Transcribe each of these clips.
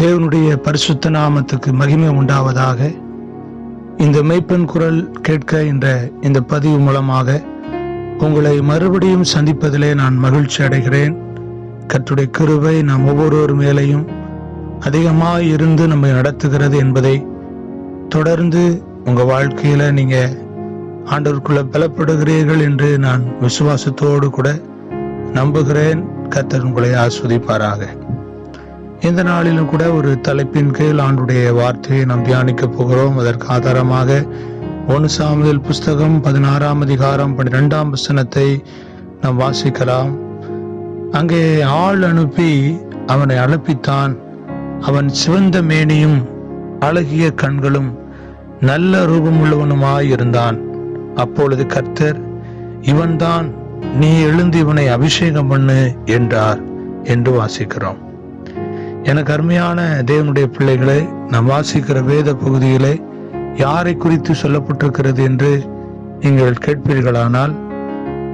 தேவனுடைய பரிசுத்த நாமத்துக்கு மகிமை உண்டாவதாக. இந்த மெய்ப்பெண் குரல் கேட்க என்ற இந்த பதிவு மூலமாக உங்களை மறுபடியும் சந்திப்பதிலே நான் மகிழ்ச்சி அடைகிறேன். கற்றுடைய கிருவை நாம் ஒவ்வொருவர் மேலையும் அதிகமாக இருந்து நம்மை நடத்துகிறது என்பதை தொடர்ந்து உங்கள் வாழ்க்கையில் நீங்கள் ஆண்டவருக்குள்ள பலப்படுகிறீர்கள் என்று நான் விசுவாசத்தோடு கூட நம்புகிறேன். கத்தர் உங்களை ஆஸ்வதிப்பாராக. இந்த நாளிலும் கூட ஒரு தலைப்பின் கீழ் ஆண்டுடைய வார்த்தையை நாம் தியானிக்க போகிறோம். அதற்கு ஆதாரமாக ஒன்று சாமுதல் புஸ்தகம் பதினாறாம் அதிகாரம் பன்னிரெண்டாம் வசனத்தை நாம் வாசிக்கலாம். அங்கே ஆள் அனுப்பி அவனை அழப்பித்தான் அவன் சிவந்த மேனியும் அழகிய கண்களும் நல்ல ரூபமுள்ளவனுமாய் இருந்தான். அப்பொழுது கர்த்தர் இவன்தான் நீ எழுந்து இவனை அபிஷேகம் பண்ணு என்றார் என்று வாசிக்கிறோம். எனக்கு அருமையான தேவனுடைய பிள்ளைகளை நாம் வாசிக்கிற வேத பகுதியிலே யாரை குறித்து சொல்லப்பட்டிருக்கிறது என்று நீங்கள் கேட்பீர்களானால்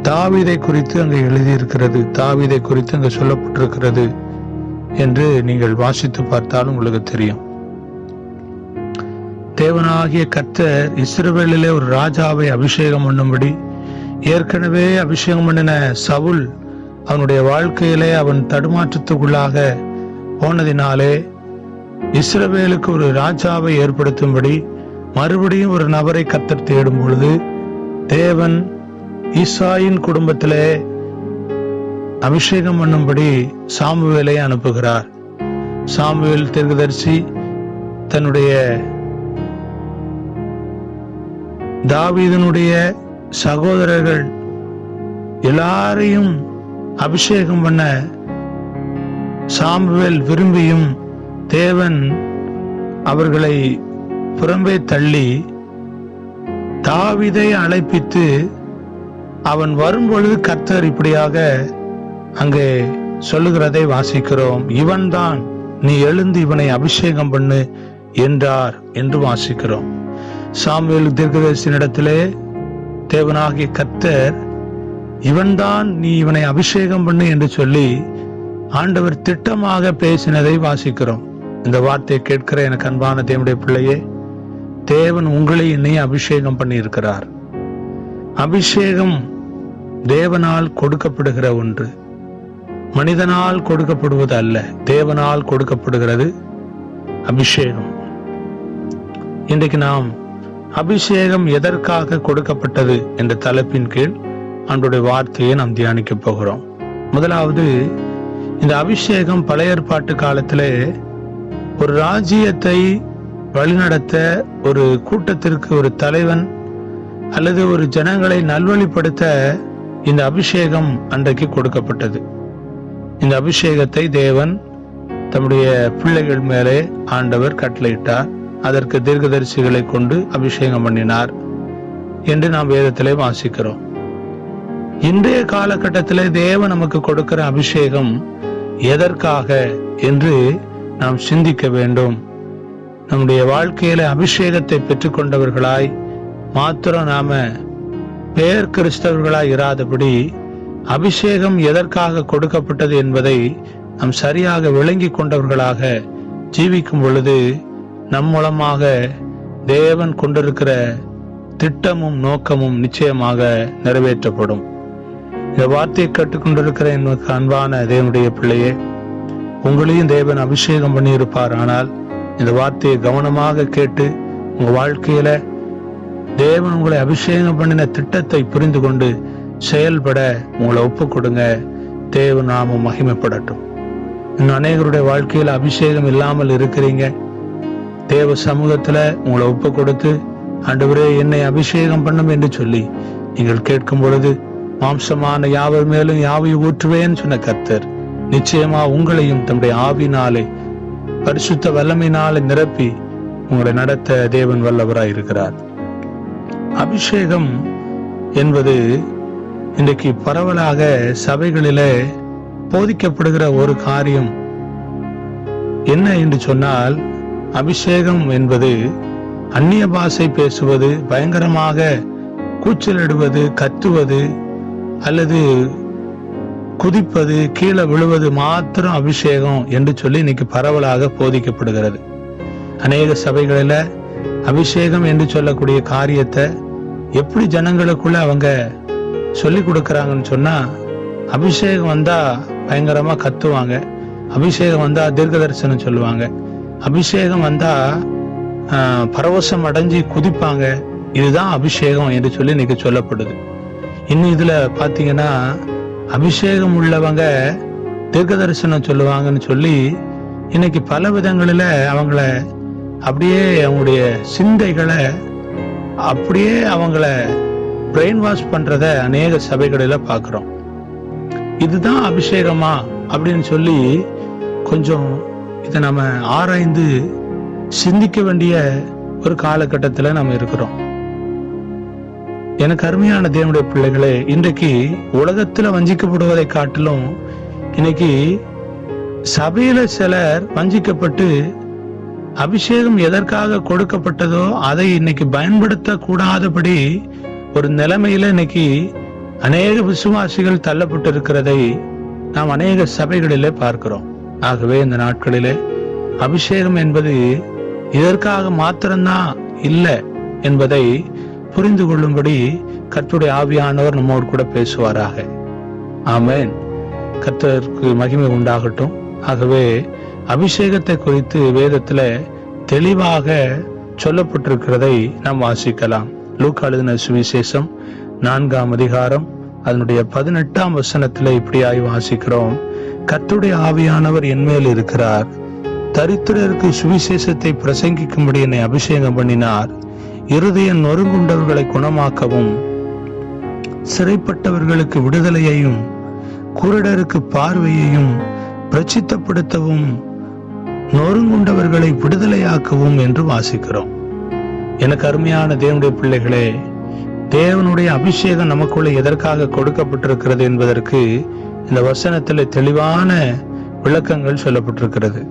தாவீதை குறித்து அங்கே எழுதியிருக்கிறது தாவீதை குறித்து அங்கே சொல்லப்பட்டிருக்கிறது என்று நீங்கள் வாசித்து பார்த்தாலும் உங்களுக்கு தெரியும். தேவனாகிய கர்த்தர் இஸ்ரவேலிலே ஒரு ராஜாவை அபிஷேகம் பண்ணும்படி ஏற்கனவே அபிஷேகம் பண்ணின சவுல் அவனுடைய வாழ்க்கையிலே அவன் தடுமாற்றத்துக்குள்ளாக போனதினாலே இஸ்ரவேலுக்கு ஒரு ராஜாவை ஏற்படுத்தும்படி மறுபடியும் ஒரு நபரை கத்தர் தேடும் பொழுது தேவன் ஈசாயின் குடும்பத்திலே அபிஷேகம் பண்ணும்படி சாமுவேலை அனுப்புகிறார். சாமுவேல் தீர்க்கதரிசி தன்னுடைய தாவீதனுடைய சகோதரர்கள் எல்லாரையும் அபிஷேகம் பண்ண சாமுவேல் விரும்பியும் தேவன் அவர்களை புறம்பே தள்ளி தாவிதை அழைப்பித்து அவன் வரும்பொழுது கர்த்தர் இப்படியாக அங்கே சொல்லுகிறதை வாசிக்கிறோம். இவன்தான் நீ எழுந்து இவனை அபிஷேகம் பண்ணு என்றார் என்று வாசிக்கிறோம். சாமுவேல் தீர்க்கதரிசனிடத்திலே தேவனாகிய கர்த்தர் இவன்தான் நீ இவனை அபிஷேகம் பண்ணு என்று சொல்லி ஆண்டவர் திட்டமாக பேசினதை வாசிக்கிறோம். இந்த வார்த்தையை கேட்கிற எனக்கு அன்பான தேவனுடைய பிள்ளையே தேவன் உங்களை என்னை அபிஷேகம் பண்ணியிருக்கிறார். அபிஷேகம் தேவனால் கொடுக்கப்படுகிற ஒன்று. மனிதனால் கொடுக்கப்படுவது அல்ல தேவனால் கொடுக்கப்படுகிறது அபிஷேகம். இன்றைக்கு நாம் அபிஷேகம் எதற்காக கொடுக்கப்பட்டது என்ற தலைப்பின் கீழ் அன்றைய வார்த்தையை நாம் தியானிக்க போகிறோம். முதலாவது இந்த அபிஷேகம் பழைய ஏற்பாட்டு காலத்திலே ஒரு ராஜ்யத்தை வழிநடத்த ஒரு கூட்டத்திற்கு ஒரு தலைவன் அல்லது ஒரு ஜனங்களை நல்வழிப்படுத்த இந்த அபிஷேகம் அன்றைக்கு கொடுக்கப்பட்டது. இந்த அபிஷேகத்தை தேவன் தம்முடைய பிள்ளைகள் மேலே ஆண்டவர் கட்டளையிட்டார். அதற்கு தீர்க்கதரிசிகளை கொண்டு அபிஷேகம் பண்ணினார் என்று நாம் வேதத்திலே வாசிக்கிறோம். இன்றைய காலகட்டத்திலே தேவன் நமக்கு கொடுக்கிற அபிஷேகம் எதற்காக என்று நாம் சிந்திக்க வேண்டும். நம்முடைய வாழ்க்கையில அபிஷேகத்தை பெற்றுக்கொண்டவர்களாய் மாத்திரம் நாம பேர் கிறிஸ்தவர்களாய் இராதபடி அபிஷேகம் எதற்காக கொடுக்கப்பட்டது என்பதை நாம் சரியாக விளங்கி கொண்டவர்களாக ஜீவிக்கும் பொழுது நம் மூலமாக தேவன் கொண்டிருக்கிற திட்டமும் நோக்கமும் நிச்சயமாக நிறைவேற்றப்படும். இந்த வார்த்தையை கற்றுக்கொண்டிருக்கிற எனக்கு அன்பான தேவனுடைய பிள்ளையே உங்களையும் தேவன் அபிஷேகம் பண்ணியிருப்பார் ஆனால் இந்த வார்த்தையை கவனமாக கேட்டு உங்க வாழ்க்கையில தேவன் உங்களை அபிஷேகம் பண்ணின திட்டத்தை புரிந்து கொண்டு செயல்பட உங்களை ஒப்பு கொடுங்க. தேவ நாமம் மகிமைப்படட்டும். இன்னும் அநேகருடைய வாழ்க்கையில அபிஷேகம் இல்லாமல் இருக்கிறீங்க. தேவ சமூகத்துல உங்களை ஒப்பு கொடுத்து ஆண்டவரே என்னை அபிஷேகம் பண்ணும் என்று சொல்லி நீங்கள் கேட்கும் பொழுது மாம்சமான யாவர் மேலும் யாவை ஊற்றுவேன் சொன்ன கத்தர் நிச்சயமா உங்களையும் தம்முடைய ஆவினாலே பரிசுத்த வல்லமையினாலே நிரப்பி உங்களை நடத்த தேவன் வல்லவராய் இருக்கிறார். அபிஷேகம் என்பது இன்றைக்கு பரவலாக சபைகளிலே போதிக்கப்படுகிற ஒரு காரியம். என்ன என்று சொன்னால் அபிஷேகம் என்பது அந்நிய பாஷை பேசுவது பயங்கரமாக கூச்சலிடுவது கத்துவது அல்லது குதிப்பது கீழே விழுவது மாத்திரம் அபிஷேகம் என்று சொல்லி இன்னைக்கு பரவலாக போதிக்கப்படுகிறது. அநேக சபைகளில அபிஷேகம் என்று சொல்லக்கூடிய காரியத்தை எப்படி ஜனங்களுக்குள்ள அவங்க சொல்லி கொடுக்குறாங்கன்னு சொன்னா அபிஷேகம் வந்தா பயங்கரமா கத்துவாங்க. அபிஷேகம் வந்தா தீர்க்க தரிசனம் சொல்லுவாங்க. அபிஷேகம் வந்தா ஆஹ், பரவசம் அடைஞ்சு குதிப்பாங்க. இதுதான் அபிஷேகம் என்று சொல்லி இன்னைக்கு சொல்லப்படுது. இன்னும் இதுல பாத்தீங்கன்னா அபிஷேகம் உள்ளவங்க தீர்க்க தரிசனம் சொல்லுவாங்கன்னு சொல்லி இன்னைக்கு பல விதங்களில் அவங்கள அப்படியே அவங்களுடைய சிந்தைகளை அப்படியே அவங்கள பிரெயின் வாஷ் பண்றத அநேக சபைகளில் பார்க்குறோம் இதுதான் அபிஷேகமா அப்படின்னு சொல்லி கொஞ்சம் இதை நம்ம ஆராய்ந்து சிந்திக்க வேண்டிய ஒரு காலகட்டத்தில் நம்ம இருக்கிறோம். எனக்கு அருமையான தேவனுடைய பிள்ளைகளே இன்றைக்கு உலகத்துல வஞ்சிக்கப்படுவதை காட்டிலும் இன்னைக்கு சபையில சிலர் வஞ்சிக்கப்பட்டு அபிஷேகம் எதற்காக கொடுக்கப்பட்டதோ அதை இன்னைக்கு பயன்படுத்த கூடாதபடி ஒரு நிலைமையில இன்னைக்கு அநேக விசுவாசிகள் தள்ளப்பட்டு இருக்கிறதை நாம் அநேக சபைகளிலே பார்க்கிறோம். ஆகவே இந்த நாட்களிலே அபிஷேகம் என்பது இதற்காக மாத்திரம்தான் இல்லை என்பதை புரிந்து கொள்ளும்படி கர்த்தருடைய ஆவியானவர் நம்மோடு கூட பேசுவாராக. ஆமென். கர்த்தருக்கு மகிமை உண்டாகட்டும். ஆகவே அபிஷேகத்தை குறித்து வேதத்துல தெளிவாக சொல்லப்பட்டிருக்கிறதை நாம் வாசிக்கலாம். லூக்கா எழுதின சுவிசேஷம் நான்காம் அதிகாரம் அதனுடைய பதினெட்டாம் வசனத்துல இப்படியாய் வாசிக்கிறோம். கத்துடைய ஆவியானவர் என்மேல் இருக்கிறார். தரித்திரருக்கு சுவிசேஷத்தை பிரசங்கிக்கும்படி என்னை அபிஷேகம் பண்ணினார். இருதய நொறுங்குண்டவர்களை குணமாக்கவும் சிறைப்பட்டவர்களுக்கு விடுதலையையும் குருடருக்கு பார்வையையும் பிரச்சித்தப்படுத்தவும் நொறுங்குண்டவர்களை விடுதலையாக்கவும் என்று வாசிக்கிறோம். எனக்கு அருமையான தேவனுடைய பிள்ளைகளே தேவனுடைய அபிஷேகம் நமக்குள்ள எதற்காக கொடுக்கப்பட்டிருக்கிறது என்பதற்கு இந்த வசனத்தில் தெளிவான விளக்கங்கள் சொல்லப்பட்டிருக்கிறது.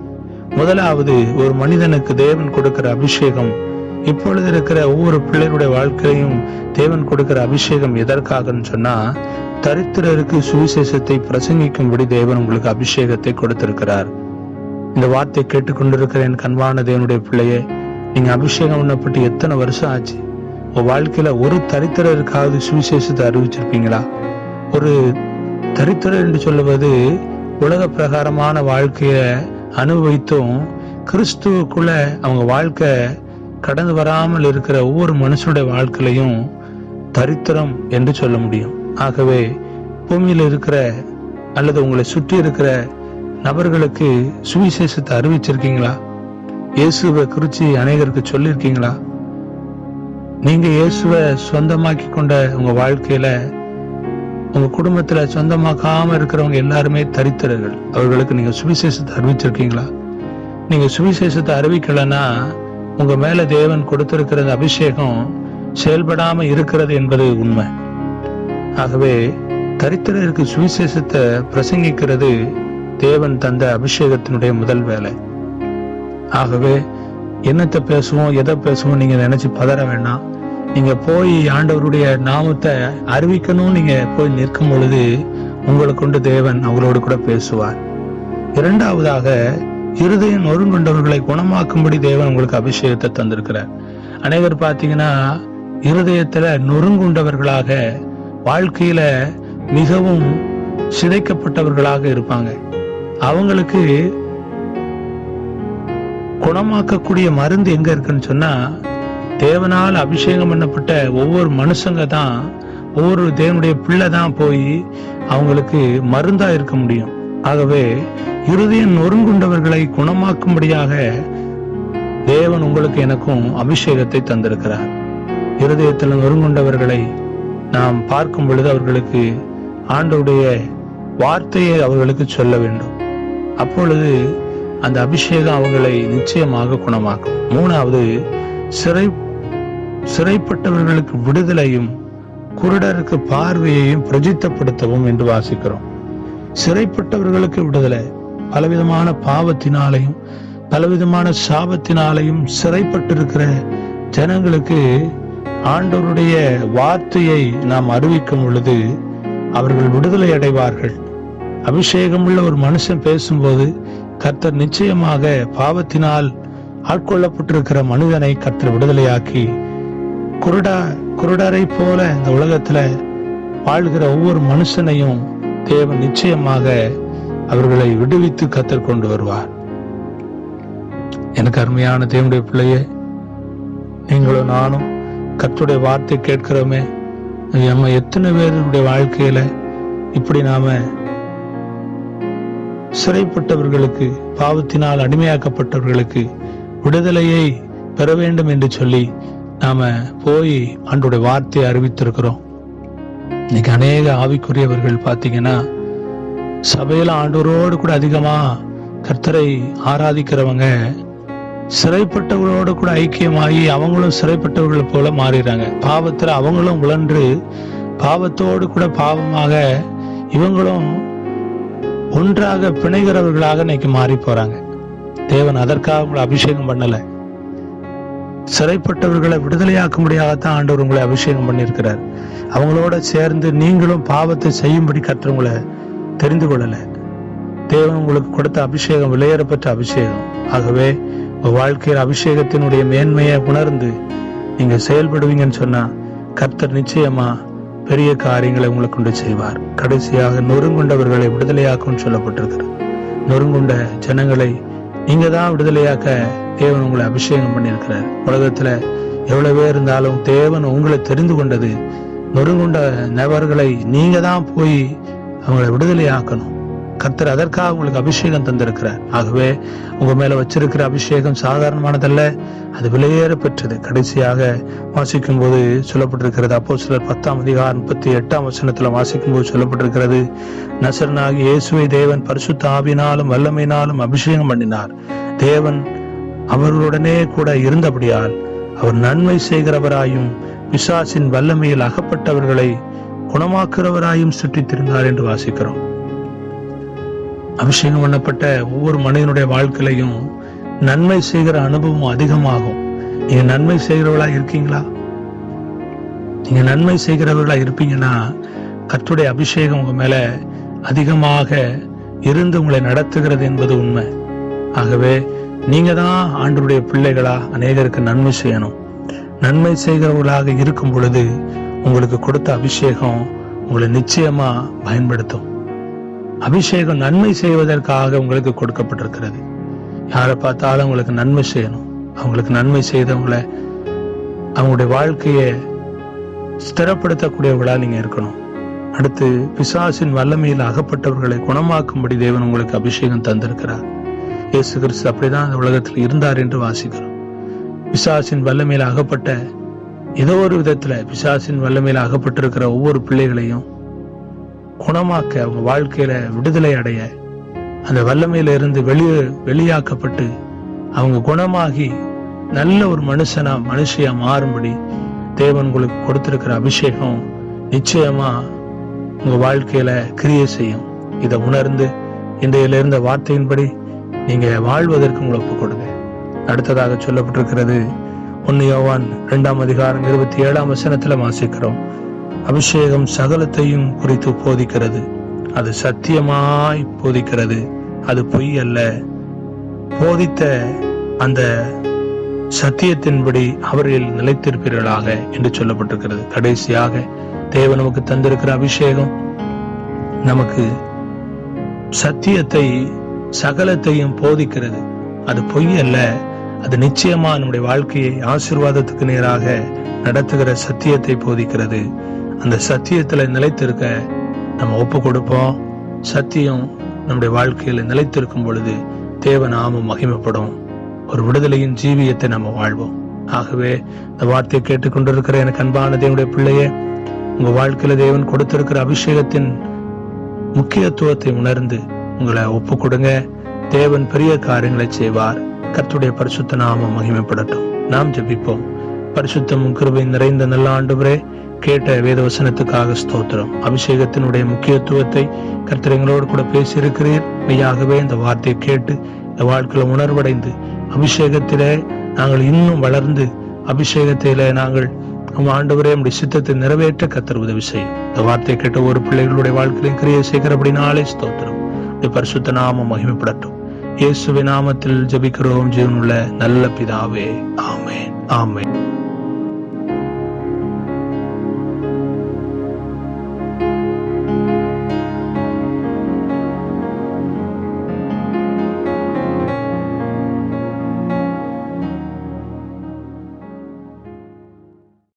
முதலாவது ஒரு மனிதனுக்கு தேவன் கொடுக்கிற அபிஷேகம் இப்பொழுது இருக்கிற ஒவ்வொரு பிள்ளைகளுடைய வாழ்க்கையும் தேவன் கொடுக்கிற அபிஷேகம் எதற்காகன்னு சொன்னா தரித்திரருக்கு சுவிசேஷத்தை பிரசங்கிக்கும்படி தேவன் உங்களுக்கு அபிஷேகத்தை கொடுத்திருக்கிறார். இந்த வார்த்தை கேட்டுக்கொண்டிருக்கிற என் கண்பான தேவனுடைய பிள்ளையே நீங்க அபிஷேகம் பண்ணப்பட்டு எத்தனை வருஷம் ஆச்சு? உங்க வாழ்க்கையில ஒரு தரித்திரருக்காவது சுவிசேஷத்தை அறிவிச்சிருப்பீங்களா ஒரு தரித்திரர் என்று சொல்லுவது உலக பிரகாரமான வாழ்க்கைய அனுபவித்தும் கிறிஸ்துவுக்குள்ள அவங்க வாழ்க்கை கடந்து வராமல் இருக்கிற ஒவ்வொரு மனுஷனுடைய வாழ்க்கையிலையும் தரித்திரம் என்று சொல்ல முடியும். ஆகவே பூமியில் இருக்கிற அல்லது உங்களை சுற்றி இருக்கிற நபர்களுக்கு சுவிசேஷத்தை அறிவிச்சிருக்கீங்களா? இயேசுவை குறிச்சு அநேகருக்கு சொல்லியிருக்கீங்களா நீங்க இயேசுவை சொந்தமாக்கி கொண்ட உங்க வாழ்க்கையில உங்க குடும்பத்துல சொந்தமாக்காம இருக்கிறவங்க எல்லாருமே தரித்திரர்கள். அவர்களுக்கு நீங்க சுவிசேஷத்தை அறிவிச்சிருக்கீங்களா? நீங்க சுவிசேஷத்தை அறிவிக்கலைன்னா உங்க மேல தேவன் கொடுத்திருக்கிற அபிஷேகம் செயல்படாம இருக்கிறது என்பது உண்மை. ஆகவே தரித்திரருக்கு சுவிசேஷத்தை பிரசங்கிக்கிறது தேவன் தந்த அபிஷேகத்தினுடைய முதல் வேலை. ஆகவே என்னத்தை பேசுவோம் எதை பேசுவோம் நீங்க நினைச்சு பதற வேண்டாம். நீங்க போய் ஆண்டவருடைய நாமத்தை அறிவிக்கணும் நீங்க போய் நிற்கும் பொழுது உங்களை கொண்டு தேவன் அவங்களோடு கூட பேசுவார். இரண்டாவதாக இருதயம் நொறுங்கொண்டவர்களை குணமாக்கும்படி தேவன் உங்களுக்கு அபிஷேகத்தை தந்திருக்கிறார். அனைவர் பார்த்தீங்கன்னா இருதயத்துல நொறுங்குண்டவர்களாக வாழ்க்கையில மிகவும் சிதைக்கப்பட்டவர்களாக இருப்பாங்க. அவங்களுக்கு குணமாக்கக்கூடிய மருந்து எங்க இருக்குன்னு சொன்னா தேவனால் அபிஷேகம் பண்ணப்பட்ட ஒவ்வொரு மனுஷங்க தான் ஒவ்வொரு தேவனுடைய பிள்ளை தான் போய் அவங்களுக்கு மருந்தா இருக்க முடியும். ஆகவே இருதயம் நொறுங்குண்டவர்களை குணமாக்கும்படியாக தேவன் உங்களுக்கு எனக்கும் அபிஷேகத்தை தந்திருக்கிறார். இருதயத்தில் நொறுங்குண்டவர்களை நாம் பார்க்கும் பொழுது அவர்களுக்கு ஆண்டவுடைய வார்த்தையை அவர்களுக்கு சொல்ல வேண்டும். அப்பொழுது அந்த அபிஷேகம் அவங்களை நிச்சயமாக குணமாக்கும். மூணாவது சிறை சிறைப்பட்டவர்களுக்கு விடுதலையும் குருடருக்கு பார்வையையும் பிரஜித்தப்படுத்தவும் என்று வாசிக்கிறோம். சிறைப்பட்டவர்களுக்கு விடுதலை. பலவிதமான பாவத்தினாலையும் பலவிதமான சாபத்தினாலையும் சிறைப்பட்டிருக்கிற ஜனங்களுக்கு ஆண்டவருடைய வார்த்தையை நாம் அறிவிக்கும் பொழுது அவர்கள் விடுதலை அடைவார்கள். அபிஷேகம் உள்ள ஒரு மனுஷன் பேசும்போது கர்த்தர் நிச்சயமாக பாவத்தினால் ஆட்கொள்ளப்பட்டிருக்கிற மனிதனை கர்த்தர் விடுதலையாக்கி குருடா குருடரை போல இந்த உலகத்துல வாழ்கிற ஒவ்வொரு மனுஷனையும் தேவன் நிச்சயமாக அவர்களை விடுவித்து கத்தர் கொண்டு வருவார். எனக்கு அருமையான தேவனுடைய பிள்ளையே நீங்களும் நானும் கத்துடைய வார்த்தை கேட்கிறோமே. நம்ம எத்தனை பேருடைய வாழ்க்கையில இப்படி நாம சிறைப்பட்டவர்களுக்கு பாவத்தினால் அடிமையாக்கப்பட்டவர்களுக்கு விடுதலையை பெற வேண்டும் என்று சொல்லி நாம போய் ஆண்டுடைய வார்த்தையை அறிவித்திருக்கிறோம். இன்னைக்கு அநேக ஆவிக்குரியவர்கள் பார்த்தீங்கன்னா சபையில் ஆண்டோரோடு கூட அதிகமாக கர்த்தரை ஆராதிக்கிறவங்க சிறைப்பட்டவர்களோடு கூட ஐக்கியமாகி அவங்களும் சிறைப்பட்டவர்கள் போல மாறிடுறாங்க பாவத்தில் அவங்களும் உழன்று பாவத்தோடு கூட பாவமாக இவங்களும் ஒன்றாக பிணைகிறவர்களாக இன்னைக்கு மாறி போறாங்க. தேவன் அதற்காக உங்களை அபிஷேகம் பண்ணலை. சிறைப்பட்டவர்களை விடுதலையாக்கும்படியாகத்தான் ஆண்டவர் உங்களை அபிஷேகம் பண்ணியிருக்கிறார். அவங்களோட சேர்ந்து நீங்களும் பாவத்தை செய்யும்படி கற்றவங்களை தெரிந்து கொள்ளலை. தேவன் உங்களுக்கு கொடுத்த அபிஷேகம் விலையேறப்பட்ட அபிஷேகம். ஆகவே உங்கள் வாழ்க்கையில் அபிஷேகத்தினுடைய மேன்மையை உணர்ந்து நீங்கள் செயல்படுவீங்கன்னு சொன்னால் கர்த்தர் நிச்சயமா பெரிய காரியங்களை உங்களுக்கு கொண்டு செய்வார். கடைசியாக நொறுங்குண்டவர்களை விடுதலையாக்கும் சொல்லப்பட்டிருக்கிறது. நொறுங்குண்ட ஜனங்களை நீங்க தான் விடுதலையாக்க தேவன் உங்களை அபிஷேகம் பண்ணியிருக்கிறார். உலகத்துல எவ்வளவு பேர் இருந்தாலும் தேவன் உங்களை தெரிந்து கொண்டது நொறுங்குண்ட நபர்களை நீங்க தான் போய் அவங்களை விடுதலையாக்கணும். கர்த்தர் அதற்காக உங்களுக்கு அபிஷேகம் தந்திருக்கிறார். ஆகவே உங்க மேல வச்சிருக்கிற அபிஷேகம் சாதாரணமானதல்ல அது விலையேற பெற்றது கடைசியாக வாசிக்கும் போது சொல்லப்பட்டிருக்கிறது அப்போ சிலர் பத்தாம் அதிகாரம் முப்பத்தி எட்டாம் வசனத்துல வாசிக்கும் போது சொல்லப்பட்டிருக்கிறது நசரனாகி இயேசுவை தேவன் பரிசுத்த ஆவினாலும் வல்லமையினாலும் அபிஷேகம் பண்ணினார். தேவன் அவர்களுடனே கூட இருந்தபடியால் அவர் நன்மை செய்கிறவராயும் பிசாசின் வல்லமையில் அகப்பட்டவர்களை குணமாக்குறவராயும் சுற்றித் திரும்பினார் என்று வாசிக்கிறோம். அபிஷேகம் பண்ணப்பட்ட ஒவ்வொரு மனிதனுடைய வாழ்க்கையிலையும் நன்மை செய்கிற அனுபவம் அதிகமாகும். நீங்க நன்மை செய்கிறவளா இருக்கீங்களா? நீங்க நன்மை செய்கிறவர்களா இருப்பீங்கன்னா கத்துடைய அபிஷேகம் உங்க மேல அதிகமாக இருந்து உங்களை நடத்துகிறது என்பது உண்மை. ஆகவே நீங்க தான் ஆண்டவருடைய பிள்ளைகளா அநேகருக்கு நன்மை செய்யணும். நன்மை செய்கிறவர்களாக இருக்கும் பொழுது உங்களுக்கு கொடுத்த அபிஷேகம் உங்களை நிச்சயமா பயன்படுத்தும். அபிஷேகம் நன்மை செய்வதற்காக உங்களுக்கு கொடுக்கப்பட்டிருக்கிறது. யாரை பார்த்தாலும் உங்களுக்கு நன்மை செய்யணும். அவங்களுக்கு நன்மை செய்தவங்களை அவங்களுடைய வாழ்க்கையை ஸ்திரப்படுத்தக்கூடியவர்களா நீங்க இருக்கணும். அடுத்து பிசாசின் வல்லமையில் அகப்பட்டவர்களை குணமாக்கும்படி தேவன் உங்களுக்கு அபிஷேகம் தந்திருக்கிறார். இயேசு கிறிஸ்து அப்படிதான் அந்த உலகத்தில் இருந்தார் என்று வாசிக்கிறோம். பிசாசின் வல்லமையில் அகப்பட்ட ஏதோ ஒரு விதத்துல பிசாசின் வல்லமையில் அகப்பட்டிருக்கிற ஒவ்வொரு பிள்ளைகளையும் குணமாக்க அவங்க வாழ்க்கையில விடுதலை அடைய அந்த வல்லமையில இருந்து வெளியே வெளியாக்கப்பட்டு அவங்க குணமாகி நல்ல ஒரு மனுஷனா மனுஷியா மாறும்படி தேவன் உங்களுக்கு கொடுத்திருக்கிற அபிஷேகம் நிச்சயமா உங்க வாழ்க்கையில கிரியை செய்யும். இதை உணர்ந்து இன்றையில இருந்த வார்த்தையின்படி நீங்க வாழ்வதற்கு உங்களை ஒப்புக் கொடுங்க. அடுத்ததாக சொல்லப்பட்டிருக்கிறது ஒன்னு யோவான் இரண்டாம் அதிகாரம் இருபத்தி ஏழாம் வசனத்துல வாசிக்கிறோம். அபிஷேகம் சகலத்தையும் குறித்து போதிக்கிறது. அது சத்தியமாய் போதிக்கிறது. அது பொய் அல்ல. போதித்த அந்த சத்தியத்தின்படி அவர்கள் நிலைத்திருப்பீர்களாக என்று சொல்லப்பட்டிருக்கிறது. கடைசியாக தேவ நமக்கு தந்திருக்கிற அபிஷேகம் நமக்கு சத்தியத்தை சகலத்தையும் போதிக்கிறது. அது பொய் அல்ல. அது நிச்சயமா நம்முடைய வாழ்க்கையை ஆசிர்வாதத்துக்கு நேராக நடத்துகிற சத்தியத்தை போதிக்கிறது. அந்த சத்தியத்துல நிலைத்திருக்க நம்ம ஒப்பு கொடுப்போம். சத்தியம் நம்முடைய வாழ்க்கையில் நிலைத்திருக்கும் பொழுது தேவ நாமம் மகிமைப்படும். ஒரு விடுதலையின் ஜீவியத்தை நம்ம வாழ்வோம். ஆகவே இந்த வார்த்தையை கேட்டுக்கொண்டிருக்கிற எனக்கு அன்பான தேவனுடைய பிள்ளையே உங்க வாழ்க்கையில தேவன் கொடுத்திருக்கிற அபிஷேகத்தின் முக்கியத்துவத்தை உணர்ந்து உங்களை ஒப்பு கொடுங்க. தேவன் பெரிய காரியங்களை செய்வார். கர்த்துடைய பரிசுத்த நாமம் மகிமைப்படட்டும். நாம் ஜெபிப்போம். பரிசுத்தமும் கிருபை நிறைந்த நல்ல ஆண்டுவரே கேட்ட வேத வசனத்துக்காக ஸ்தோத்திரம். அபிஷேகத்தினுடைய முக்கியத்துவத்தை கர்த்தர் எங்களோடு கூட பேசியிருக்கிறீர். மெய்யாகவே இந்த வார்த்தையை கேட்டு இந்த வாழ்க்கையில உணர்வடைந்து அபிஷேகத்திலே நாங்கள் இன்னும் வளர்ந்து அபிஷேகத்திலே நாங்கள் உம் ஆண்டவரே நம்முடைய சித்தத்தை நிறைவேற்ற கத்தர் உதவி செய்யும். இந்த வார்த்தை கேட்ட ஒரு பிள்ளைகளுடைய வாழ்க்கையிலும் கிரியை செய்கிறபடினாலே ஸ்தோத்திரம். பரிசுத்த நாமம் மகிமைப்படட்டும். இயேசுவின் நாமத்தில் ஜபிக்கிறோம். ஜீவனுள்ள நல்ல பிதாவே. ஆமேன். ஆமேன்.